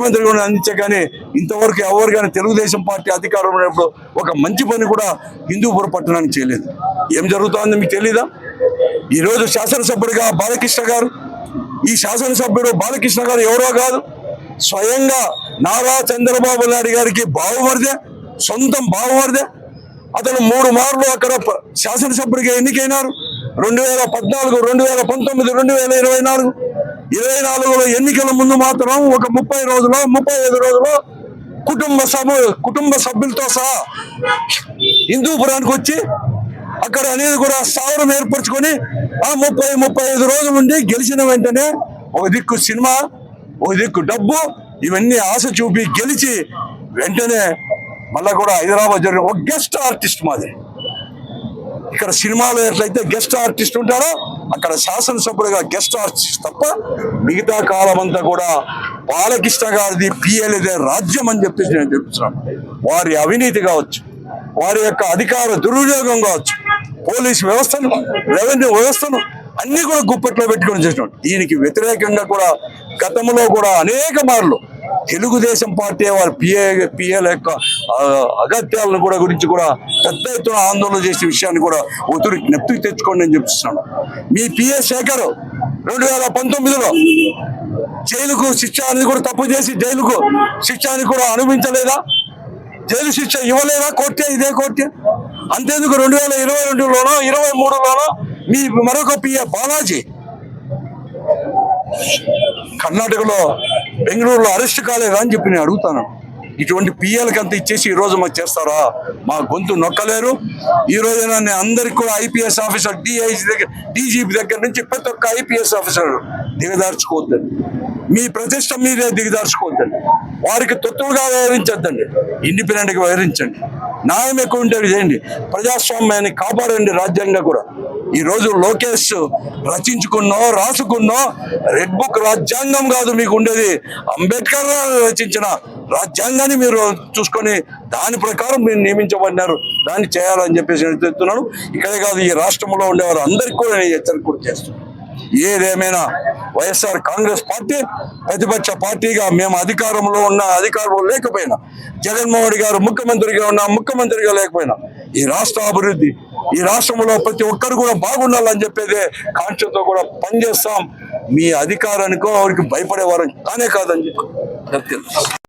ముఖ్యమంత్రి కూడా అందించే కానీ ఇంతవరకు ఎవరు కానీ తెలుగుదేశం పార్టీ అధికారం ఉన్నప్పుడు ఒక మంచి పని కూడా హిందూపుర పట్టణానికి చేయలేదు. ఏం జరుగుతుందో మీకు తెలీదా? ఈరోజు శాసనసభ్యుడిగా బాలకృష్ణ గారు ఈ శాసనసభ్యుడు బాలకృష్ణ గారు ఎవరో కాదు స్వయంగా నారా చంద్రబాబు నాయుడు గారికి బావమరిదే సొంతం బావమరిదే. అతను మూడు మార్లు అక్కడ శాసనసభ్యుడిగా ఎన్నికైనారు. రెండు వేల పద్నాలుగు రెండు వేల పంతొమ్మిది రెండు వేల ఇరవై నాలుగు. ఇరవై నాలుగులో ఎన్నికల ముందు మాత్రం ఒక ముప్పై రోజులు ముప్పై ఐదు రోజులు కుటుంబ సభ కుటుంబ సభ్యులతో సహా హిందూపురానికి వచ్చి అక్కడ అనేది కూడా స్థావరం ఏర్పరచుకొని ఆ ముప్పై ముప్పై ఐదు రోజులు ఉండి గెలిచిన వెంటనే ఒక దిక్కు సినిమా ఒక దిక్కు డబ్బు ఇవన్నీ ఆశ చూపి గెలిచి వెంటనే మళ్ళా కూడా హైదరాబాద్ జరిగిన ఒక గెస్ట్ ఆర్టిస్ట్ మాది. ఇక్కడ సినిమాలో ఎట్లయితే గెస్ట్ ఆర్టిస్ట్ ఉంటారో అక్కడ శాసనసభ్యుడిగా గెస్ట్ ఆర్చ్ తప్ప మిగతా కాలం అంతా కూడా బాలకృష్ణ గారిది పిఎల్ఏదే రాజ్యం అని చెప్పేసి నేను చెప్తున్నాను. వారి అవినీతి కావచ్చు వారి యొక్క అధికార దుర్వినియోగం కావచ్చు పోలీస్ వ్యవస్థను రెవెన్యూ వ్యవస్థను అన్ని కూడా గుప్పట్లో పెట్టుకొని చేసినాడు దీనికి వ్యతిరేకంగా కూడా గతంలో కూడా అనేక మార్లు తెలుగుదేశం పార్టీ వారి పిఏ పిఏల యొక్క అగత్యాలను కూడా గురించి కూడా పెద్ద ఎత్తున ఆందోళన చేసే విషయాన్ని కూడా ఒత్తిడి నెప్తికి తెచ్చుకోండి అని చెప్తున్నాను మీ పిఏ శేఖర్ రెండు వేల పంతొమ్మిదిలో జైలుకు శిక్ష అనేది కూడా తప్పు చేసి జైలుకు శిక్ష అని కూడా అనుభవించలేదా? జైలు శిక్ష ఇవ్వలేదా కోర్టే ఇదే కోర్టే? అంతేందుకు రెండు వేల ఇరవై రెండులోనో ఇరవై మూడులోనో మీ మరొక పిఏ బాలాజీ కర్ణాటకలో బెంగళూరులో అరెస్ట్ కాలేదా అని చెప్పి నేను అడుగుతాను. ఇటువంటి పిఎల్కి అంత ఇచ్చేసి ఈ రోజు మాకు చేస్తారా? మా గొంతు నొక్కలేరు. ఈ రోజున నేను అందరికి కూడా ఐపీఎస్ ఆఫీసర్ డిఐజీ దగ్గర డీజీపీ దగ్గర నుంచి ప్రతి ఒక్క ఐపీఎస్ ఆఫీసర్ దిగదార్చుకోవద్దు మీ ప్రతిష్ట మీరే దిగదార్చుకోవద్దండి వారికి తొత్తులుగా వ్యవహరించద్దండి. ఇండిపెండెంట్గా వ్యవహరించండి. న్యాయం ఎక్కువ ఉంటే చేయండి. ప్రజాస్వామ్యాన్ని కాపాడండి రాజ్యాంగం కూడా. ఈ రోజు లోకేష్ రచించుకున్నో రాసుకున్నో రెడ్ బుక్ రాజ్యాంగం కాదు మీకు ఉండేది. అంబేద్కర్ రచించిన రాజ్యాంగాన్ని మీరు చూసుకొని దాని ప్రకారం మీరు నియమించబడినారు. దాన్ని చేయాలని చెప్పేసి నేను చెప్తున్నాను. ఇక్కడే కాదు ఈ రాష్ట్రంలో ఉండేవారు అందరికీ కూడా నేను హెచ్చరిక కూడా చేస్తున్నాను. ఏదేమైనా వైఎస్ఆర్ కాంగ్రెస్ పార్టీ ప్రతిపక్ష పార్టీగా మేము అధికారంలో ఉన్న అధికారంలో లేకపోయినా జగన్మోహన్ గారు ముఖ్యమంత్రిగా ఉన్న ముఖ్యమంత్రిగా లేకపోయినా ఈ రాష్ట్ర అభివృద్ధి ఈ రాష్ట్రంలో ప్రతి ఒక్కరు కూడా బాగుండాలని చెప్పేదే కాంక్షతో కూడా పనిచేస్తాం. మీ అధికారానికో వారికి భయపడేవారం కానే కాదని చెప్పి